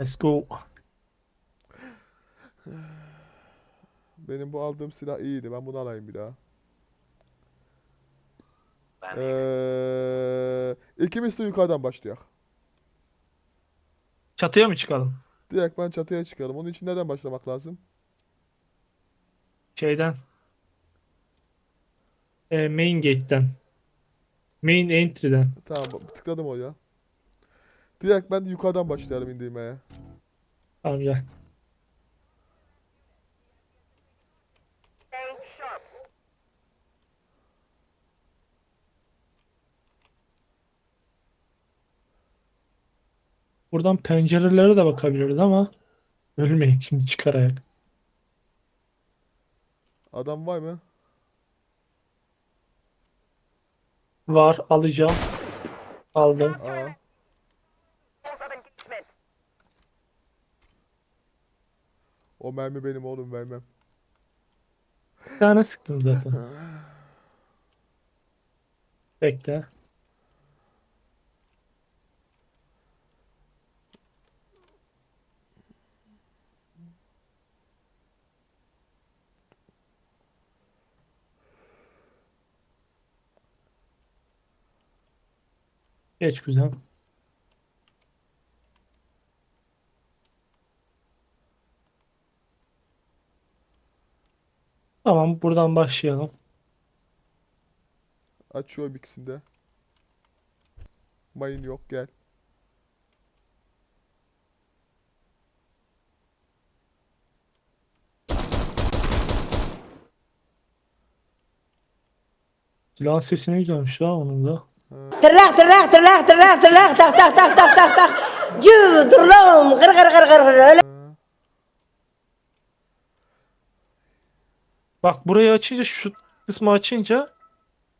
Let's go. Benim bu aldığım silah iyiydi. Ben bunu alayım bir daha. Ben Ee, ikimiz de yukarıdan başlayak. Çatıya mı çıkalım? Direkt ben çatıya çıkalım. Onun için neden başlamak lazım? Şeyden. E, main gate'den. Main entry'den. Tamam tıkladım oraya. Direkt ben yukarıdan başlayalım indirmeye. Tamam gel. Buradan pencerelere de bakabiliriz ama ölmeyin şimdi çıkar ayak. Adam var mı? Var alacağım. Aldım. Aa. O mermi benim oğlum vermem. Bir tane sıktım zaten. Bekle. Geç güzel. Tamam buradan başlayalım. Açıyor ikisinde. Mayın yok gel. Silahın sesini güzelmiş ha onun da. Tırnak tırnak tırnak tırnak tırnak tak tak tak tak tak tak. Cü dur lan gır gır gır gır gır öyle. Bak burayı açınca şu kısmı açınca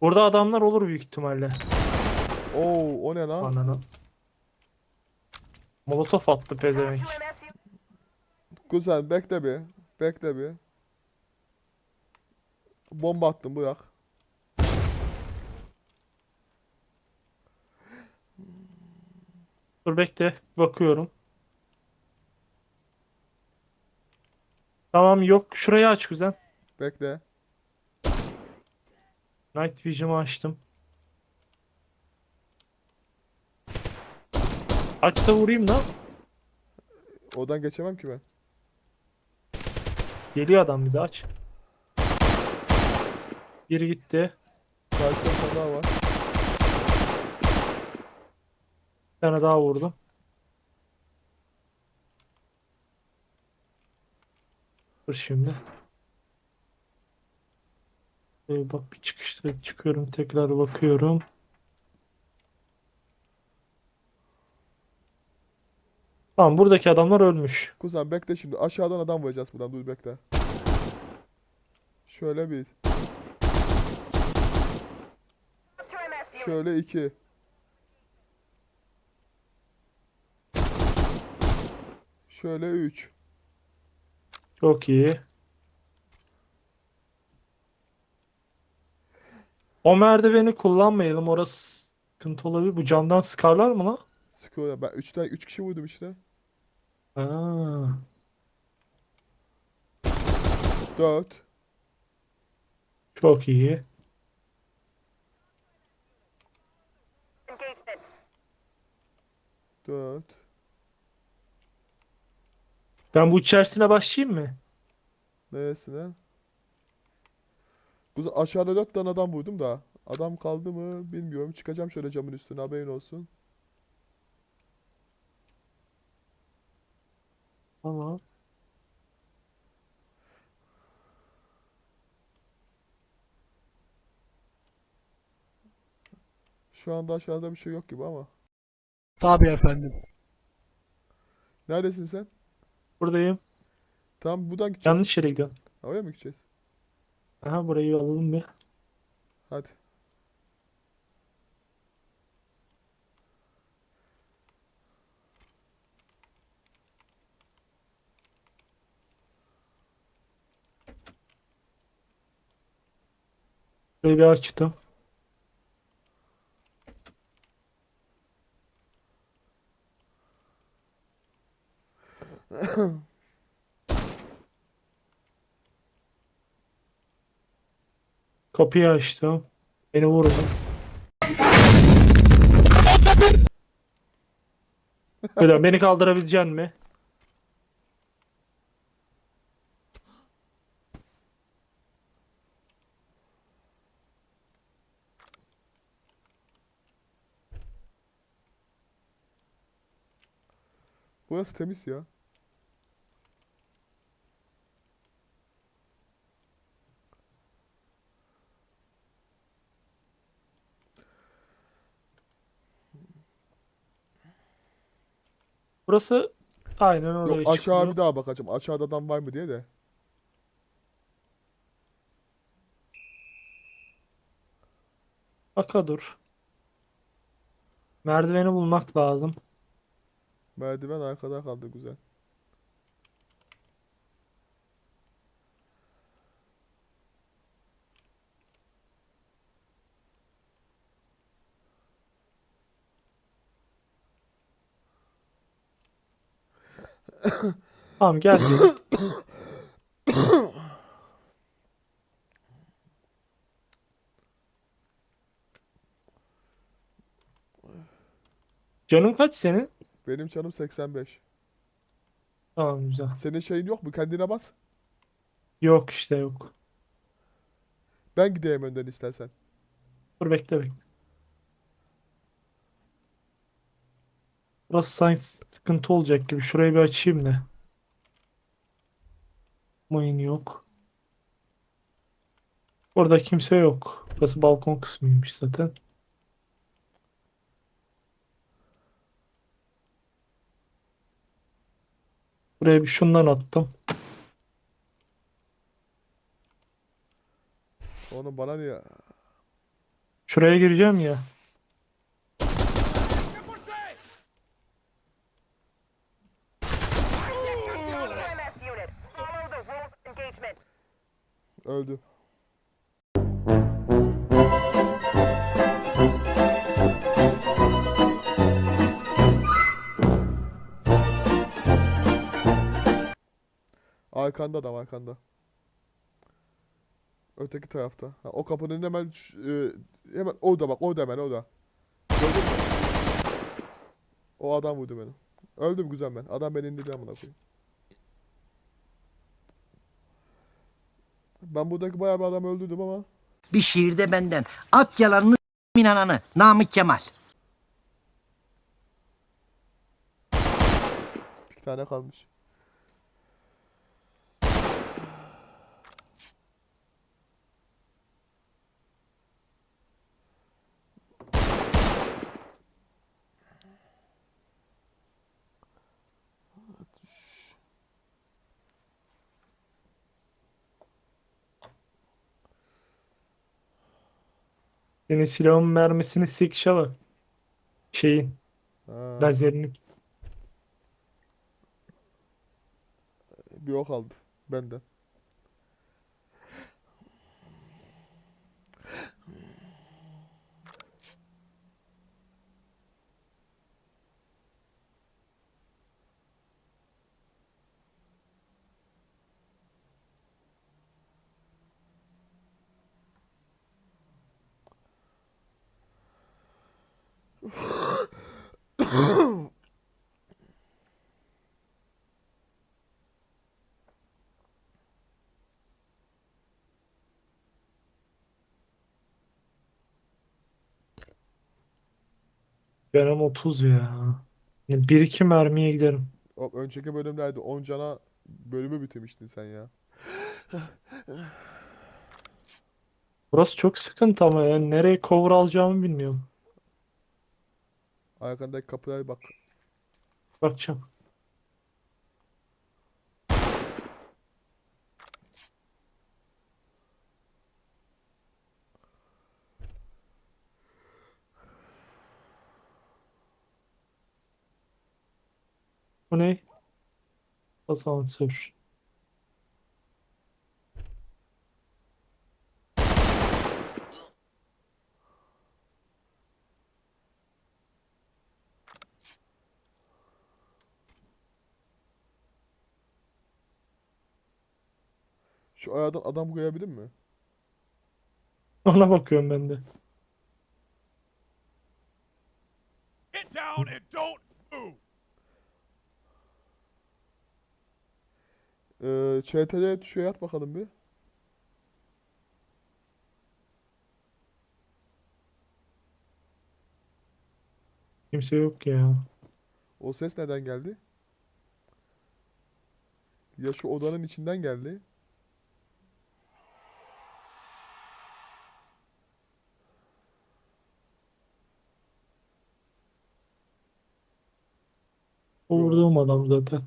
burada adamlar olur büyük ihtimalle. Oo o ne lan? Ananı. Molotof attı pezevenk. Güzel bekle bir. Bekle bir. Bomba attım bırak. Dur bekle bakıyorum. Tamam yok şurayı aç güzel. Bekle. Night Vision'ı açtım. Aç da vurayım lan. Oradan geçemem ki ben. Geliyor adam bize aç. Biri gitti. Karşıda bir tane daha var. Bir tane daha vurdum. Dur şimdi. Ee, bak bir çıkışta çıkıyorum tekrar bakıyorum. Tamam buradaki adamlar ölmüş. Kuzen bekle şimdi. Aşağıdan adam vuracağız buradan. Dur bekle. Şöyle bir. Şöyle iki. Şöyle üç. Çok iyi. O merdiveni kullanmayalım. Orası sıkıntı olabilir. Bu camdan sıkarlar mı lan? Sıkıyor ya. Ben üçten üç kişi vurdum işte. Aa. Dört. Çok iyi. Dört. Ben bu içerisine başlayayım mı? Neresine? Kuzen aşağıda dört tane adam vurdum da. Adam kaldı mı bilmiyorum. Çıkacağım şöyle camın üstüne haberin olsun. Tamam. Şu anda aşağıda bir şey yok gibi ama. Tabii efendim. Neredesin sen? Buradayım. Tamam buradan gideceğiz. Yanlış yere gidiyorum. Oraya mı gideceğiz? Aha burayı alalım bir. Hadi. Burayı bir açtım. Kapıyı açtım. Beni vurdu. Böyle beni kaldırabilecek mi? Burası temiz ya. Burası aynen oraya Yok aşağı çıkıyor. bir daha bakacağım. Aşağıda adam var mı diye de. Baka dur. Merdiveni bulmak lazım. Merdiven arkada kaldı güzel. Tamam gel. Canın kaç senin? Benim canım 85. Tamam güzel. Senin şeyin yok mu? Kendine bas. Yok işte yok. Ben gideyim önden istersen. Dur bekle bekle. Burası sanki sıkıntı olacak gibi. Şurayı bir açayım da. Mayın yok. Orada kimse yok. Burası balkon kısmıymış zaten. Buraya bir şundan attım. Onu bana niye? Şuraya gireceğim ya. Öldüm. Arkanda da arkanda. Öteki tarafta. Ha, o kapının hemen e, hemen orada bak orada hemen orada. Gördün mü? O adam vurdu beni. Öldüm güzel ben. Adam beni indirdi amına koyayım. Ben buradaki bayağı bir adam öldürdüm ama bir şiirde benden. At yalanını inananı. Namık Kemal. bir tane kalmış. Senin silahın mermisini sikişe bak. Şeyin, Ha, lazerinin. bir o kaldı benden. Benim 30 ya. Yani bir iki mermiye giderim. O önceki bölümlerde 10 cana bölümü bitirmiştin sen ya. Burası çok sıkıntı ama yani nereye cover alacağımı bilmiyorum. Arkandaki kapıya bak. Bakacağım. Bu ne? Asansör. Şu aradan adam koyabilir mi? Ona bakıyorum ben de. Get down and don't move. Ee, CTRL tuşuna yat bakalım bir. Kimse yok ya. O ses neden geldi? Ya şu odanın içinden geldi. O vurduğum adam zaten.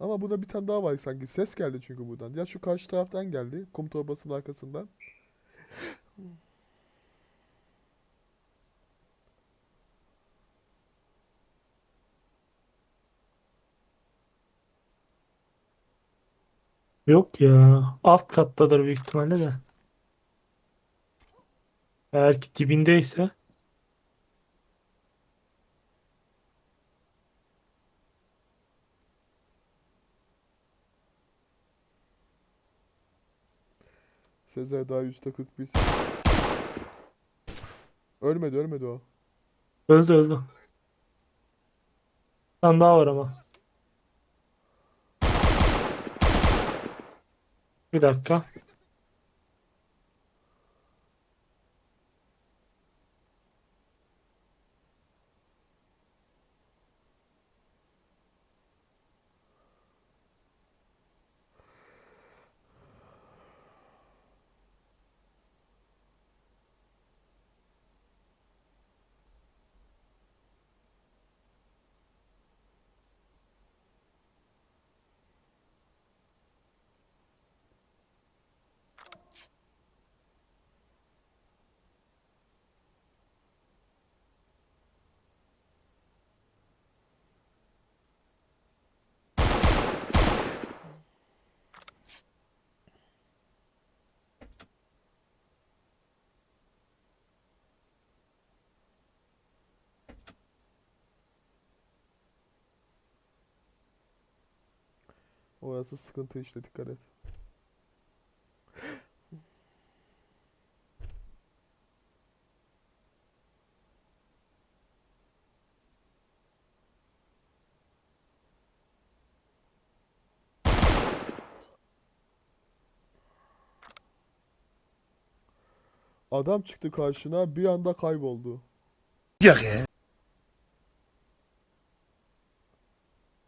Ama burada bir tane daha var sanki. Ses geldi çünkü buradan. Ya şu karşı taraftan geldi. Kum torbasının arkasından. Yok ya. Alt kattadır büyük ihtimalle de. Eğer ki dibindeyse Sezer daha %41. Ölmedi ölmedi o. öldü öldü. Bir tane daha var ama. Bir dakika. Orası sıkıntı işte dikkat et. Adam çıktı karşına bir anda kayboldu.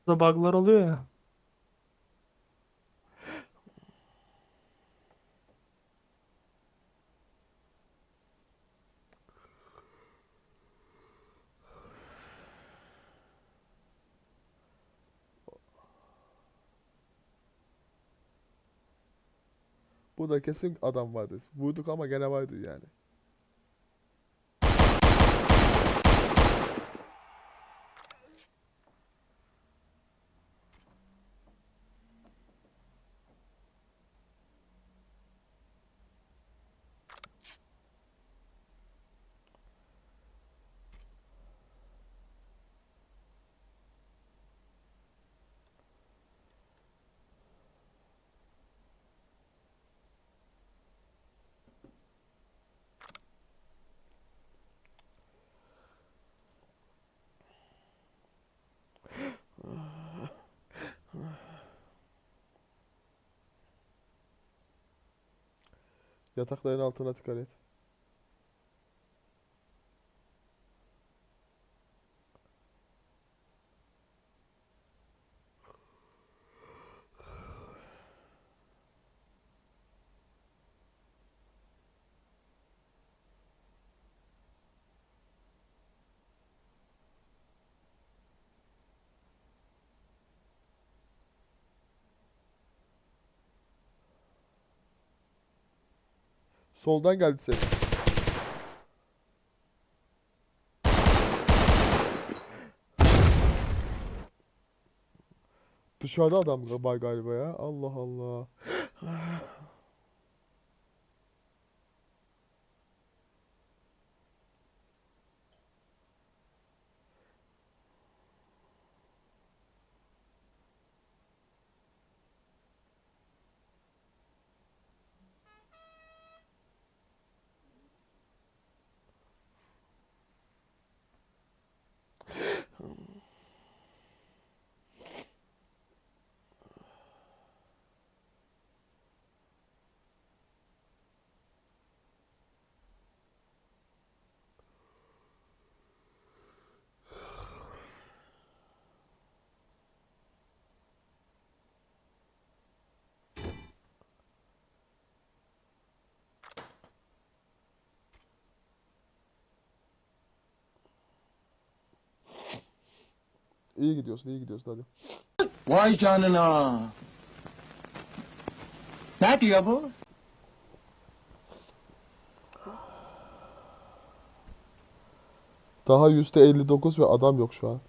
Burada bug'lar oluyor ya. Burada kesin adam vardı. Vurduk ama gene vardı yani. Yatakların altına dikkat et. Soldan geldi ses. Dışarıda adam var galiba ya. Allah Allah. İyi gidiyorsun, iyi gidiyorsun hadi. Vay canına. Ne diyor bu? Daha %59 ve adam yok şu an.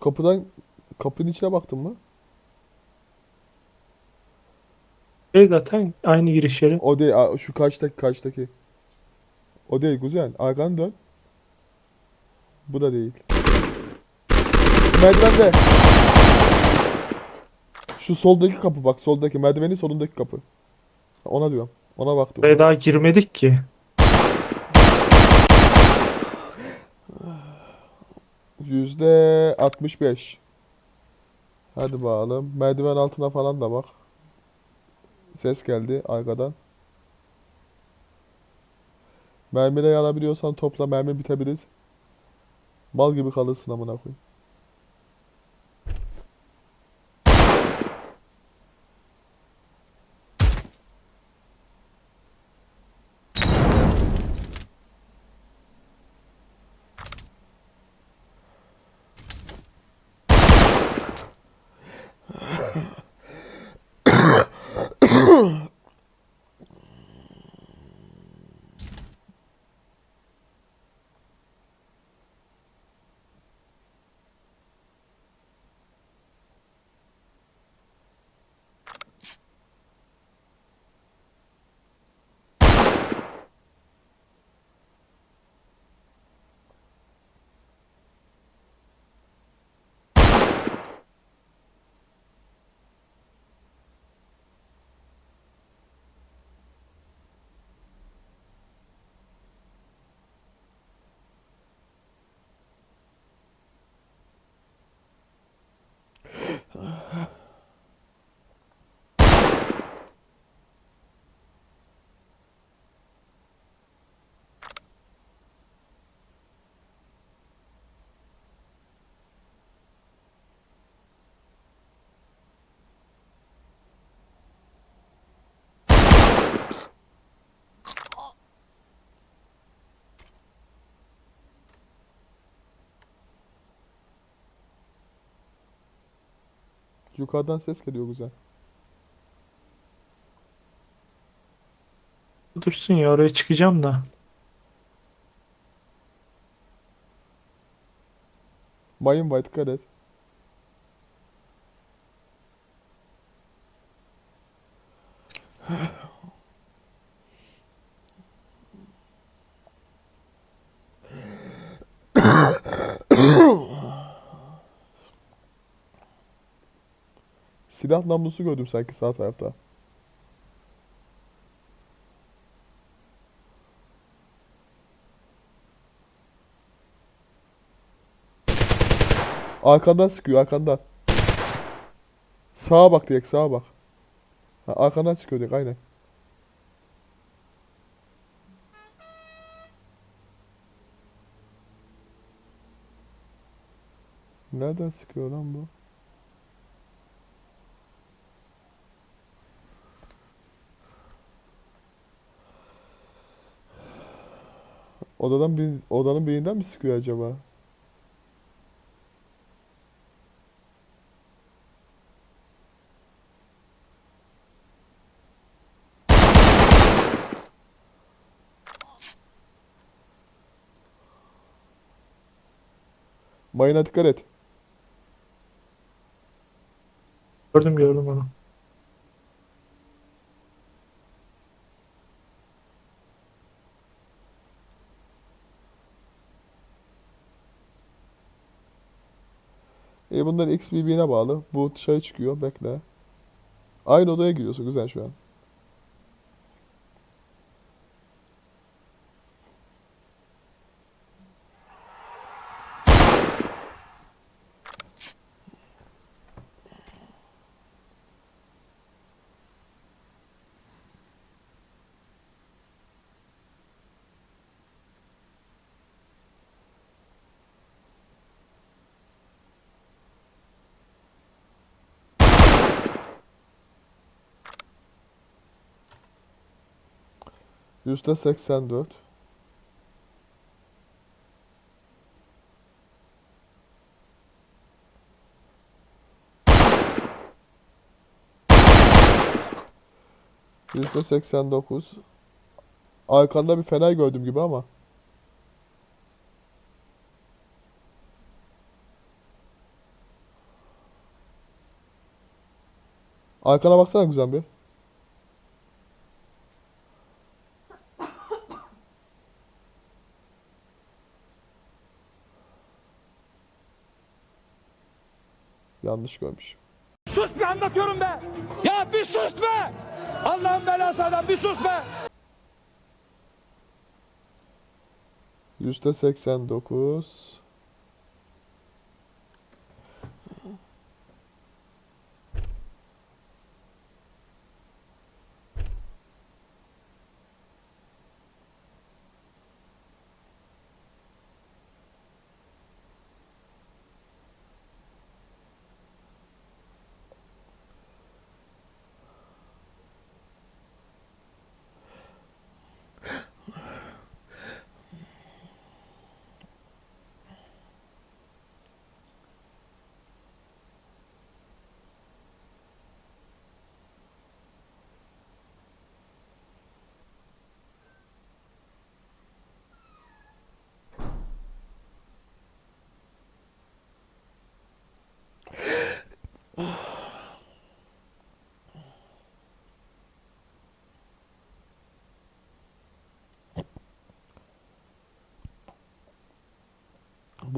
Şu kapıdan kapının içine baktın mı? Şey zaten aynı giriş yeri. O değil, a- şu karşıdaki karşıdaki. O değil güzel. Arkanı dön. Bu da değil. Merdivende. Şu soldaki kapı bak, soldaki merdivenin solundaki kapı. Ona diyorum. Ona baktım. Buraya daha girmedik ki. Yüzde 65. Hadi bakalım. Merdiven altına falan da bak. Ses geldi arkadan. Mermileri alabiliyorsan topla mermi bitebilir. Mal gibi kalırsın amına koyayım. Yukarıdan ses geliyor güzel. Dursun ya oraya çıkacağım da. Mayın var dikkat et. Silah namlusu gördüm sanki sağ tarafta. Arkandan sıkıyor arkandan. Sağa bak direkt sağa bak. Ha, arkandan sıkıyor direkt aynen. Nereden sıkıyor lan bu? Odadan bir odanın birinden mi sıkıyor acaba? Mayına dikkat et. Gördüm gördüm onu. E bunlar X birbirine bağlı. Bu dışarı çıkıyor. Bekle. Aynı odaya giriyorsun. Güzel şu an. Yüzde seksen dört. Yüzde seksen dokuz. Arkanda bir fener gördüm gibi ama. Arkana baksana güzel bir. Yanlış görmüş. Sus be anlatıyorum be. Ya bir sus be. Allah'ın belası adam bir sus be. %89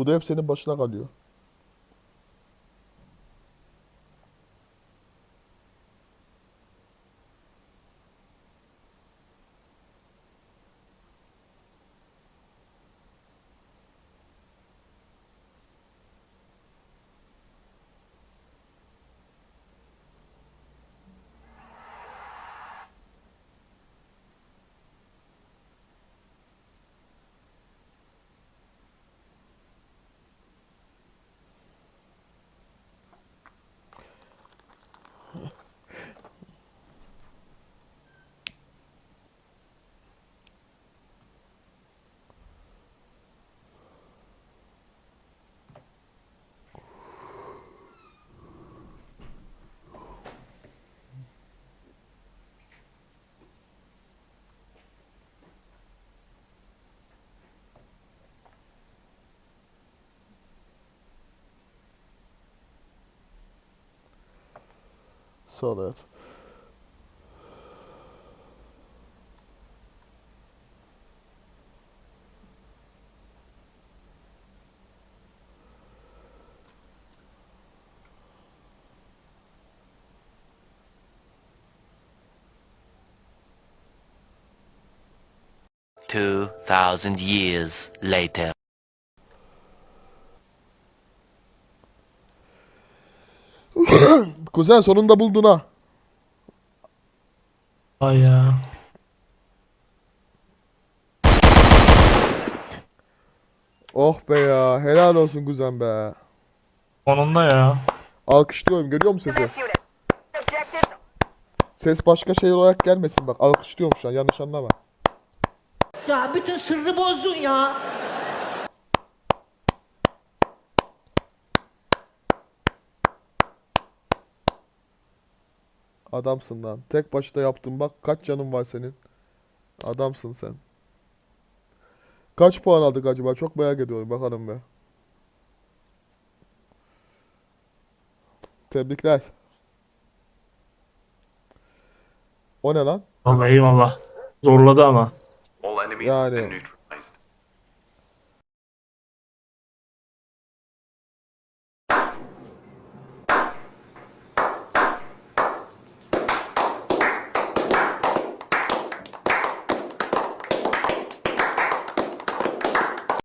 Bu da hep senin başına kalıyor. saw that. Two thousand years later. Kuzen sonunda buldun ha. Ay ya. Oh be ya. Helal olsun kuzen be. Onunla ya. Alkışlıyorum. Görüyor musun sesi? Ses başka şey olarak gelmesin bak. Alkışlıyorum şu an. Yanlış anlama. Ya bütün sırrı bozdun ya. Adamsın lan. Tek başına yaptın bak. Kaç canın var senin? Adamsın sen. Kaç puan aldık acaba? Çok merak ediyorum. Bakalım be. Tebrikler. O ne lan? Vallahi eyvallah. Zorladı ama. Yani